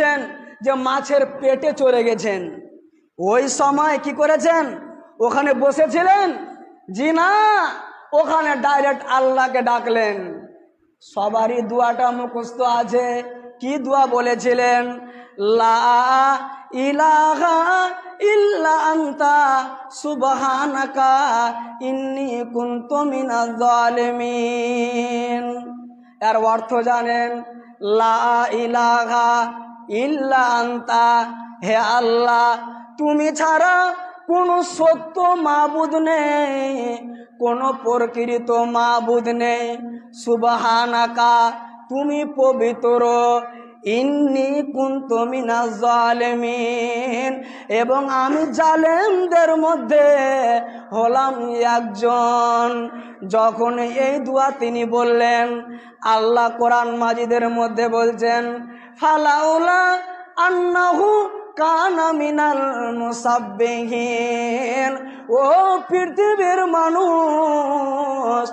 বলছেন যে মাছের পেটে চলে গেছেন। ওই সময় কি করেছেন? ওখানে বসেছিলেন? জি না, ওখানে ডাইরেক্ট আল্লাহকে ডাকলেন। সবারই দুয়াটা মুখস্থ আছে। কি দুয়া বলেছিলেন? লা এর অর্থ জানেন, লা ইলাহা ইল্লা আনতা, হে আল্লাহ, তুমি ছাড়া কোনো সত্য মাবুদ নেই, কোনো প্রকৃত মাবুদ নেই। সুবহানাকা, তুমি পবিত্র। ইন্নি কুন্তু মিনাজ জালিমিন, এবং আমি জালেমদের মধ্যে হলাম একজন। যখন এই দোয়া তিনি বললেন, আল্লাহ কোরআন মাজিদের মধ্যে বলছেন ফালাউলা আন্নাহু কানা মিনাল মুসাব্বিহিন। ও পৃথিবীর মানুষ,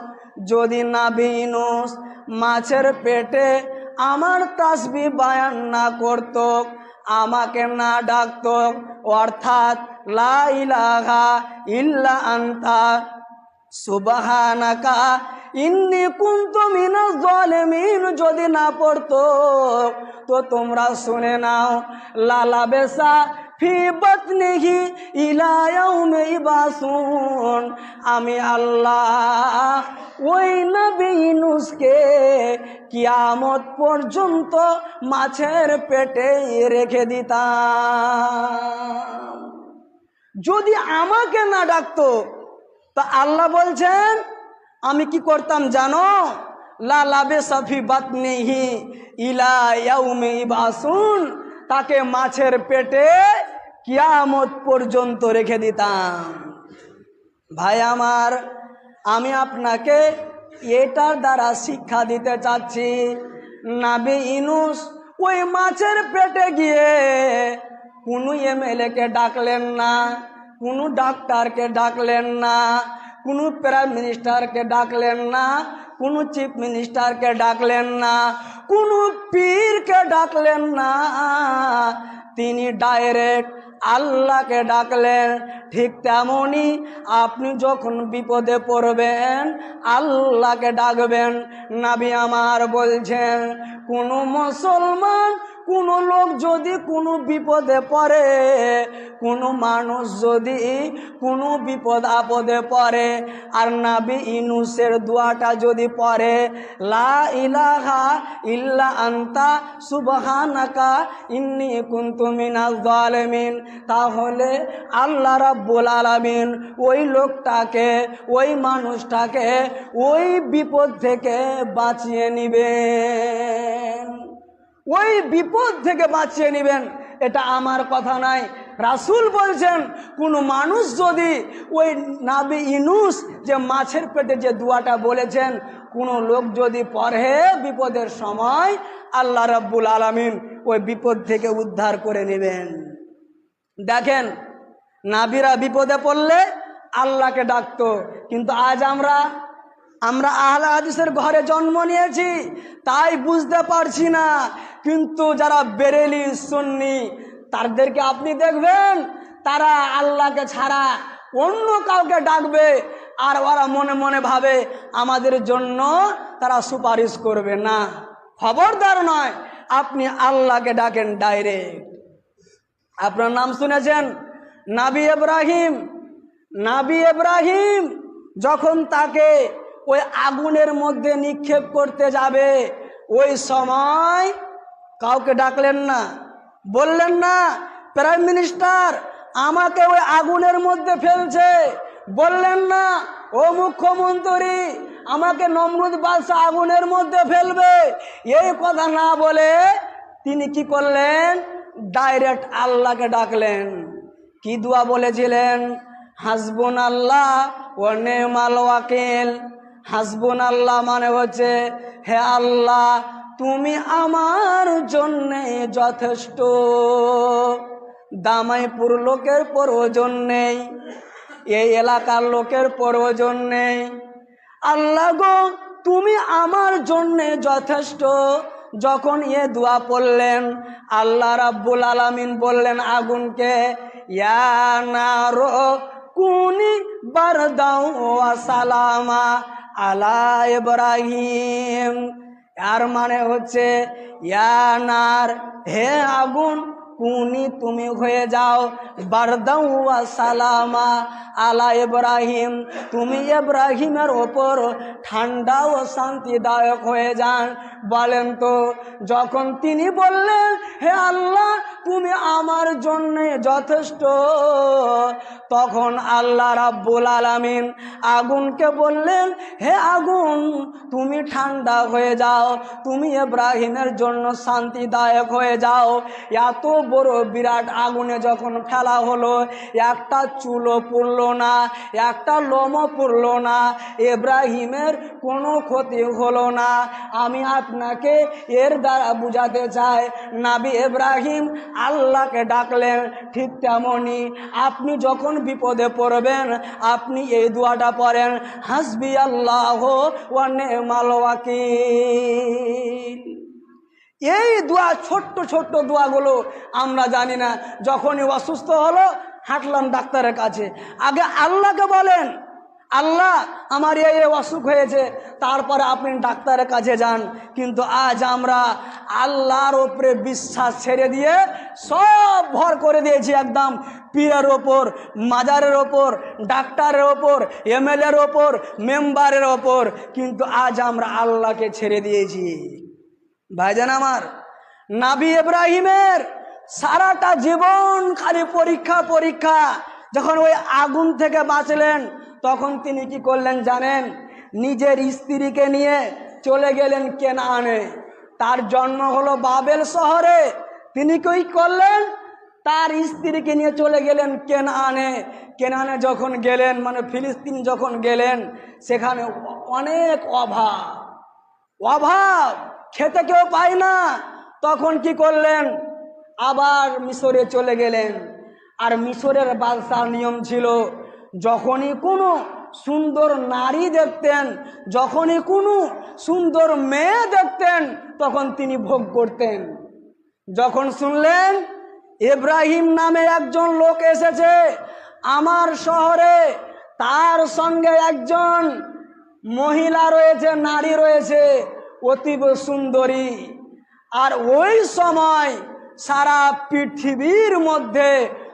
যদি না বিনুস মাছের পেটে আমার তাসবি বায়ান না করত, আমাকে না ডাকত, অর্থাৎ লা ইলাহা ইল্লা আন্তা, সুবহানাকা ইন্নি কুনতু মিনাজ জালিমিন, যদি না পড়তো তো তোমরা শুনে নাও, লালা বেসা ফি বাতনিহি ইলা ইবাসুন। আমি আল্লাহ ওই নবী কিয়ামত পর্যন্ত মাছের পেটে রেখে দিতাম। যদি আমাকে না ডাকতো, তা আল্লাহ বলছেন আমি কি করতাম জানো? লা লাবে সাফি বাতনিহি ইলা ইয়াউমি ইবাসুন। তাকে মাছের পেটে কিয়ামত পর্যন্ত রেখে দিতাম। ভাই আমার, আমি আপনাকে এটার দ্বারা শিক্ষা দিতে চাচ্ছি। নাবি ইনুস ওই মাছের পেটে গিয়ে কোনো এমএলএকে ডাকলেন না, কোনো ডাক্তারকে ডাকলেন না কোনো প্রাইম মিনিস্টারকে ডাকলেন না, কোনো চিফ মিনিস্টারকে ডাকলেন না, কোনো পীরকে ডাকলেন না। তিনি ডাইরেক্ট আল্লাহকে ডাকলেন, ঠিক তেমনই আপনি যখন বিপদে পড়বেন, আল্লাহকে ডাকবেন। নাবি আমার বলছেন, কোনো মুসলমান কোনো লোক যদি কোনো বিপদে পড়ে, কোনো মানুষ যদি কোনো বিপদ আপদে পড়ে, আর নাবি ইনুসের দোয়াটা যদি পড়ে, লা ইলাহা ইল্লা আন্তা সুবহানাকা ইন্নি কুনতু মিনাজ জালিমিন তাহলে আল্লাহ রাব্বুল আলামিন ওই লোকটাকে, ওই মানুষটাকে ওই বিপদ থেকে বাঁচিয়ে নিবেন। ওই বিপদ থেকে বাঁচিয়ে নেবেন। এটা আমার কথা নাই রাসুল বলছেন, কোনো মানুষ যদি ওই নাবি ইনুস যে মাছের পেটে যে দুয়াটা বলেছেন, কোনো লোক যদি পড়ে বিপদের সময়, আল্লাহ রাব্বুল আলামিন ওই বিপদ থেকে উদ্ধার করে নেবেন। দেখেন, নাবিরা বিপদে পড়লে আল্লাহকে ডাকতো, কিন্তু আজ আমরা আমরা আহলা হাদিসের ঘরে জন্ম নিয়েছি, তাই বুঝতে পারছি না। কিন্তু যারা বেরেলি, সুন্নি, তাদেরকে আপনি দেখবেন, তারা আল্লাহকে ছাড়া অন্য কাউকে ডাকবে, আর ওরা মনে মনে ভাবে আমাদের জন্য তারা সুপারিশ করবে না। খবরদার নয়, আপনি আল্লাহকে ডাকেন ডাইরেক্ট। আপনার নাম শুনেছেন? নাবি ইব্রাহিম। নাবি ইব্রাহিম যখন তাকে ওই আগুনের মধ্যে নিক্ষেপ করতে যাবে। ওই সময় কাউকে ডাকলেন না, বললেন না, প্রাইম মিনিস্টার, আমাকে ওই আগুনের মধ্যে ফেলছে। বললেন না, ও মুখ্যমন্ত্রী, আমাকে নমরুদ বাদশাহ আগুনের মধ্যে ফেলবে। এই কথা না বলে তিনি কি করলেন? ডাইরেক্ট আল্লাহকে ডাকলেন। কি দোয়া বলেছিলেন? হাসবুন আল্লাহ ও নেমাল ওয়াকিল। হাসবুন আল্লাহ মানে হচ্ছে, হে আল্লাহ, তুমি আমার জন্যে যথেষ্ট। দামাইপুর লোকের প্রয়োজন নেই, এই এলাকার লোকের প্রয়োজন নেই। আল্লাহ গো, তুমি আমার জন্যে যথেষ্ট। যখন এ দোয়া পড়লেন, আল্লাহ রাব্বুল আলামিন বললেন আগুনকে, ইয়া নারো কুনি বারদাও সালামা। আলা ইব্রাহিম। আর মানে হচ্ছে ইয়ানার হে আগুন, কুনি তুমি হয়ে যাও। বারদাউয়া সালামা আলা ইব্রাহিম। তুমি ইব্রাহিমের ওপর ঠান্ডা ও শান্তিদায়ক হয়ে যান। বলেন তো, যখন তিনি বললেন, হে আল্লাহ, তুমি আমার জন্য যথেষ্ট। তখন আল্লাহ রাব্বুল আলামিন আগুনকে বললেন, হে আগুন, তুমি ঠান্ডা হয়ে যাও, তুমি ইব্রাহিমের জন্য শান্তিদায়ক হয়ে যাও। এত বড় বিরাট আগুনে যখন ফেলা হলো, একটা চুলো পড়ল না, একটা লোমও পড়ল না এব্রাহিমের কোনো ক্ষতি হলো না। আমি আপনাকে এর দ্বারা বুঝাতে চায়। নাবি ইব্রাহিম আল্লাহকে ডাকলেন, ঠিক তেমনই আপনি যখন বিপদে পড়বেন, আপনি এই দোয়াটা পড়েন, হাসবি আল্লাহ ওয়ানে এই দোয়া, ছোট্ট ছোট্ট দোয়াগুলো আমরা জানি না। যখনই অসুস্থ হলো, হাঁটলাম ডাক্তারের কাছে। আগে আল্লাহকে বলেন আল্লাহ আমার এই অসুখ হয়েছে, তারপরে আপনি ডাক্তারের কাছে যান। কিন্তু আজ আমরা আল্লাহর ওপরে বিশ্বাস ছেড়ে দিয়ে সব ভর করে দিয়েছি একদম। পীরের ওপর, মাজারের ওপর, ডাক্তারের ওপর, এমএলএর ওপর, মেম্বারের ওপর। কিন্তু আজ আমরা আল্লাহকে ছেড়ে দিয়েছি। ভাইজান আমার, নাবি ইব্রাহিমের সারাটা জীবন খালি পরীক্ষা পরীক্ষা, যখন ওই আগুন থেকে বাঁচলেন তখন তিনি কি করলেন জানেন? নিজের স্ত্রীকে নিয়ে চলে গেলেন কেনানে। তার জন্ম হলো বাবেল শহরে। তিনি কই করলেন? তার স্ত্রীকে নিয়ে চলে গেলেন কেনানে। কেনানে যখন গেলেন মানে ফিলিস্তিন যখন গেলেন, সেখানে অনেক অভাব। অভাব, খেতে কেউ পায় না। তখন কি করলেন? আবার মিশরে চলে গেলেন। আর মিশরের বাদশাহ নিয়ম ছিল যখনই কোনো সুন্দর নারী দেখতেন, যখনই কোনো সুন্দর মেয়ে দেখতেন, তখন তিনি ভোগ করতেন। যখন শুনলেন ইব্রাহিম নামে একজন লোক এসেছে আমার শহরে, তার সঙ্গে একজন মহিলা রয়েছে, নারী রয়েছে, অতীব সুন্দরী। আর ওই সময় সারা পৃথিবীর মধ্যে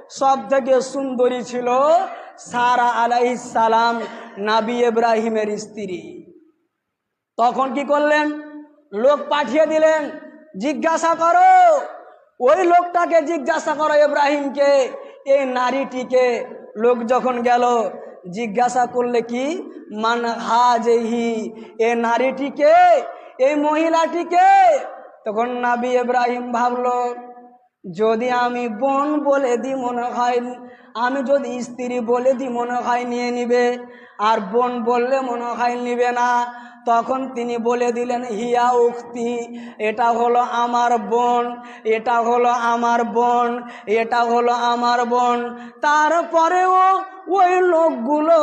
সব থেকে সুন্দরী ছিল সারা আলাইসালাম নাবি ইব্রাহিমের স্ত্রী। তখন কি করলেন? লোক পাঠিয়ে দিলেন, জিজ্ঞাসা করো, ওই লোকটাকে জিজ্ঞাসা করো ইব্রাহিমকে, এই নারীটিকে। লোক যখন গেল, জিজ্ঞাসা করলে কি? মান হাজহি, এ নারীটিকে এই মহিলাটিকে। তখন নাবি ইব্রাহিম ভাবলো, যদি আমি বোন বলে দিই মনে হয় আমি যদি স্ত্রী বলে দিই মনে হয় নিয়ে নিবে। আর বোন বললে মনে হয় নিবে না। তখন তিনি বলে দিলেন, হিয়া উক্তি, এটা হলো আমার বোন, এটা হলো আমার বোন, এটা হলো আমার বোন। তারপরেও ওই লোকগুলো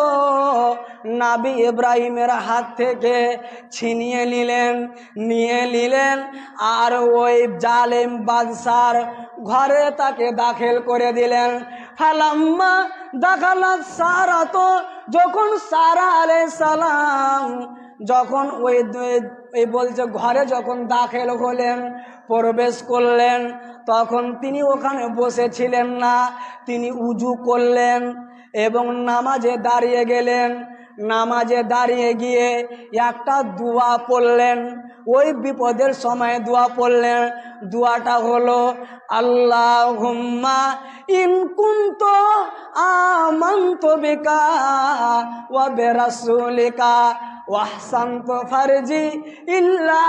নাবি ইব্রাহিমের হাত থেকে ছিনিয়ে নিলেন, নিয়ে নিলেন, আর ওই জালেম বাদশার ঘরে তাকে দাখিল করে দিলেন। ফালাম্মা দেখালাম সারা তো যখন সারা আলে সালাম যখন ওই এই বলছে ঘরে যখন দাখিল হলেন, প্রবেশ করলেন, তখন তিনি ওখানে বসেছিলেন না, তিনি উজু করলেন এবং নামাজে দাঁড়িয়ে গেলেন। নামাজে দাঁড়িয়ে গিয়ে একটা দোয়া পড়লেন। ওই বিপদের সময় দোয়া পড়লেন। দোয়াটা হলো আল্লাহ হুম্মা ইনকুন্ত আমন্ত বেকা ওয়া বেরাসুলিকা ওয়াহসান্ত ফারজি ইল্লা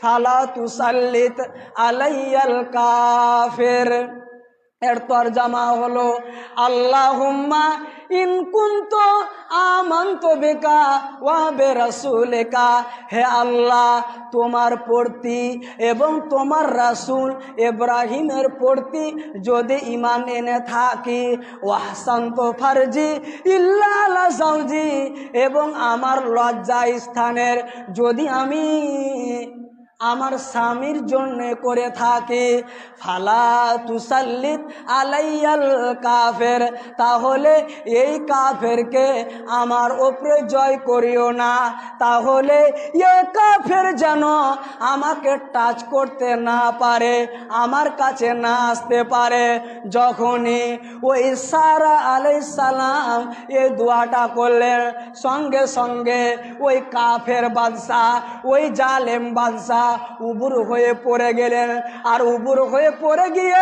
ফালা তুসাল্লিত আলাইয়াল কাফির। এর তর তরজামা হলো, আল্লাহুম্মা ইন কুন্ত আমন্ত বেকা ওয়া বেরাসুলেকা। হে আল্লাহ, তোমার প্রতি এবং তোমার রাসূল ইব্রাহিমের প্রতি যদি ইমান এনে থাকি, ওয়াহসান্ত ফারজি ইল্লা জাওজি এবং আমার লজ্জা স্থানের যদি আমি আমার স্বামীর জন্য করে থাকে। ফালা তুসাল্লিত আলাইয়াল কাফের, তাহলে এই কাফেরকে আমার ওপরে জয় করিও না। তাহলে এ কাফের যেন আমাকে টাচ করতে না পারে, আমার কাছে না আসতে পারে। যখনই ওই সারা আলাই সালাম এই দোয়াটা করলেন, সঙ্গে সঙ্গে ওই কাফের বাদশাহ, ওই জালেম বাদশাহ উবুর হয়ে পড়ে গেলেন। আর উবুর হয়ে পড়ে গিয়ে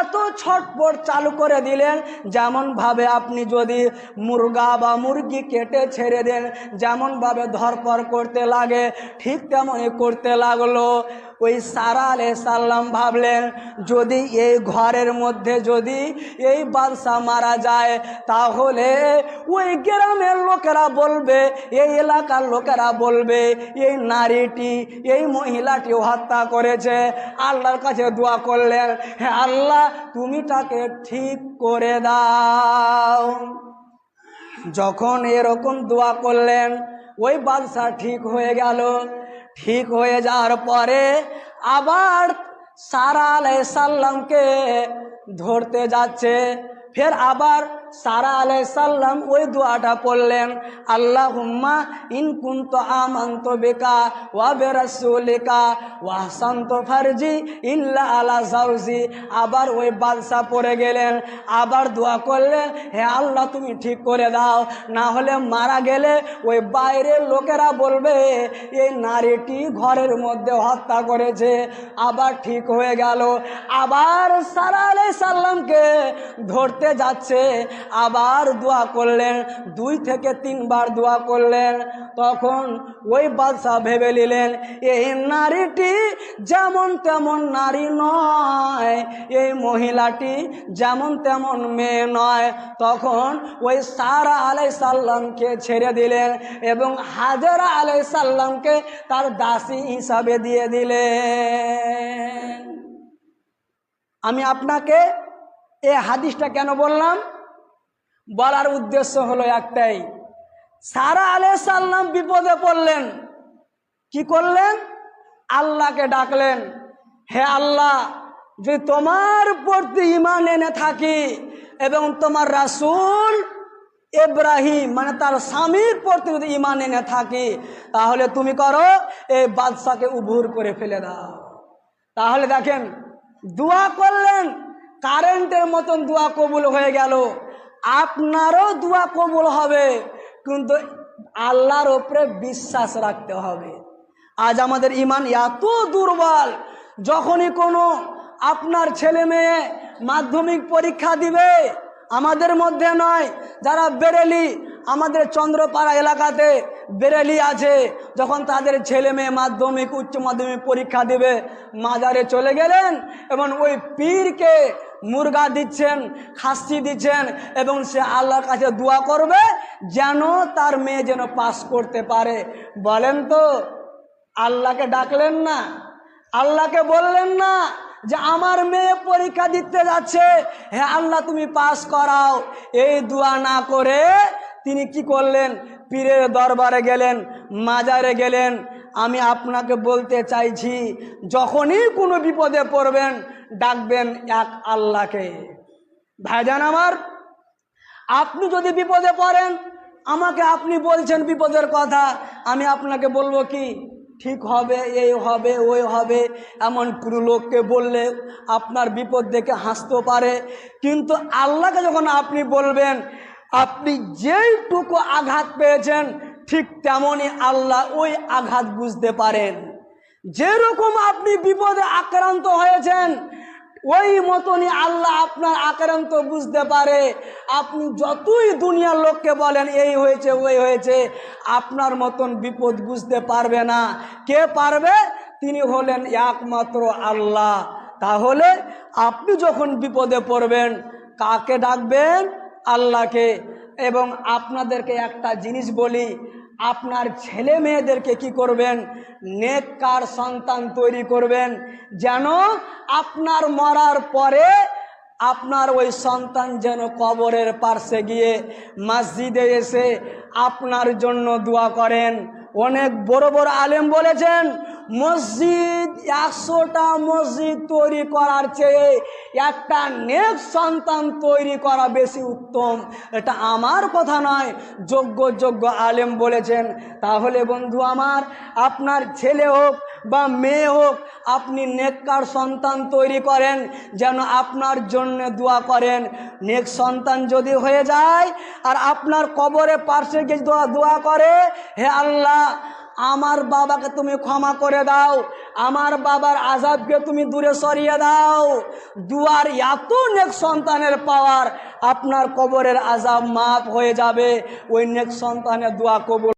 এত ছটপট চালু করে দিলেন, যেমনভাবে আপনি যদি মুরগা বা মুরগি কেটে ছেড়ে দেন, যেমনভাবে ধরপর করতে লাগে, ঠিক তেমনই করতে লাগল। ওই সারা আলে সাল্লাম ভাবলেন, যদি এই ঘরের মধ্যে যদি এই বাদশা মারা যায়, তাহলে ওই গ্রামের লোকেরা বলবে, এই এলাকার লোকেরা বলবে, এই নারীটি, এই মহিলাটি হত্যা করেছে। আল্লাহর কাছে দোয়া করলেন হ্যাঁ আল্লাহ তুমি তাকে ঠিক করে দাও। যখন এরকম দোয়া করলেন, ওই বাদশা ঠিক হয়ে গেল। ঠিক হয়ে যাওয়ার পরে আবার সারা আলাই সাল্লামকে ধরতে যাচ্ছে ফের আবার সারা আলাই সাল্লাম ওই দোয়াটা পড়লেন আল্লাহ হুম্মা ইন কুন্ত আমন্ত বেকা ওয়া বেরাসুলিকা ওয়া শান্ত ফারজি ইল্লা আলা জাউজি আবার ওই বাদশা পড়ে গেলেন, আবার দোয়া করলেন, হে আল্লাহ, তুমি ঠিক করে দাও, না হলে মারা গেলে ওই বাইরের লোকেরা বলবে, এই নারীটি ঘরের মধ্যে হত্যা করেছে। আবার ঠিক হয়ে গেল। আবার সারা আলাই সাল্লামকে ধরতে যাচ্ছে আবার দোয়া করলেন, দুই থেকে তিনবার দোয়া করলেন। তখন ওই বাদশাহ ভেবে নিলেন, এই নারীটি যেমন তেমন নারী নয়, এই মহিলাটি যেমন তেমন মেয়ে নয়। তখন ওই সারা আলাই সাল্লামকে ছেড়ে দিলেন এবং হাজারা আলাই সাল্লামকে তার দাসী হিসাবে দিয়ে দিলেন। আমি আপনাকে এই হাদিসটা কেন বললাম? বলার উদ্দেশ্য হলো একটাই। সারা আলে সাল্লাম বিপদে পড়লেন। কি করলেন? আল্লাহকে ডাকলেন। হে আল্লাহ, যদি তোমার প্রতি ইমান এনে থাকি এবং তোমার রাসুল এব্রাহিম মানে তার স্বামীর প্রতি যদি ইমান এনে থাকি, তাহলে তুমি করো, এই বাদশাকে উভুর করে ফেলে দাও। তাহলে দেখেন, দোয়া করলেন, কারেন্টের মতন দোয়া কবুল হয়ে গেল। আপনারও দোয়া কবুল হবে, কিন্তু আল্লাহর ওপরে বিশ্বাস রাখতে হবে। আজ আমাদের ইমান এত দুর্বল, যখনই কোনো আপনার ছেলে মেয়ে মাধ্যমিক পরীক্ষা দিবে, আমাদের মধ্যে নয়, যারা বেরেলি, আমাদের চন্দ্রপাড়া এলাকাতে বেরেলি আছে, যখন তাদের ছেলে মেয়ে মাধ্যমিক, উচ্চ মাধ্যমিক পরীক্ষা দেবে, মাজারে চলে গেলেন, এবং ওই পীরকে মুরগা দিচ্ছেন, খাসি দিচ্ছেন এবং সে আল্লাহর কাছে দোয়া করবে যেন তার মেয়ে যেন পাস করতে পারে। বলেন তো, আল্লাহকে ডাকলেন না? আল্লাহকে বললেন না যে, আমার মেয়ে পরীক্ষা দিতে যাচ্ছে। হ্যাঁ আল্লাহ তুমি পাস করাও। এই দোয়া না করে তিনি কি করলেন? পীরের দরবারে গেলেন, মাজারে গেলেন আমি আপনাকে বলতে চাইছি, যখনই কোনো বিপদে পড়বেন, ডাকবেন এক আল্লাহকে। ভাইজান আমার, আপনি যদি বিপদে পড়েন, আমাকে আপনি বলছেন বিপদের কথা, আমি আপনাকে বলব কি, ঠিক হবে, এই হবে, ওই হবে, এমন কোনো লোককে বললে আপনার বিপদ দেখে হাসতে পারে। কিন্তু আল্লাহকে যখন আপনি বলবেন, আপনি যেইটুকু আঘাত পেয়েছেন ঠিক তেমনই আল্লাহ ওই আঘাত বুঝতে পারেন। যেরকম আপনি বিপদে আক্রান্ত হয়েছেন, ওই মতনই আল্লাহ আপনার আক্রান্ত বুঝতে পারে। আপনি যতই দুনিয়ার লোককে বলেন, এই হয়েছে, ওই হয়েছে, আপনার মতন বিপদ বুঝতে পারবে না। কে পারবে? তিনি হলেন একমাত্র আল্লাহ। তাহলে আপনি যখন বিপদে পড়বেন, কাকে ডাকবেন? আল্লাহকে। এবং আপনাদেরকে একটা জিনিস বলি, আপনার ছেলে মেয়েদেরকে কি করবেন? নেককার সন্তান তৈরি করবেন, যেন আপনার মরার পরে আপনার ওই সন্তান যেন কবরের পার্শ্বে গিয়ে মসজিদে এসে আপনার জন্য দোয়া করেন। অনেক বড় বড় আলেম বলেছেন, মসজিদ একশোটা মসজিদ তৈরি করার চেয়ে একটা নেক সন্তান তৈরি করা বেশি উত্তম। এটা আমার কথা নয়, যোগ্য যোগ্য আলেম বলেছেন। তাহলে বন্ধু আমার, আপনার ছেলে হোক বা মেয়ে হোক, আপনি নেককার সন্তান তৈরি করেন, যেন আপনার জন্য দোয়া করেন। নেক সন্তান যদি হয়ে যায় আর আপনার কবরে পার্শ্বে গিয়ে দোয়া দোয়া করে, হে আল্লাহ, আমার বাবাকে তুমি ক্ষমা করে দাও, আমার বাবার আজাবকে তুমি দূরে সরিয়ে দাও। দুয়ার এত নেক সন্তানের পাওয়ার, আপনার কবরের আজাব মাপ হয়ে যাবে। ওই নেক সন্তানের দোয়া কবুল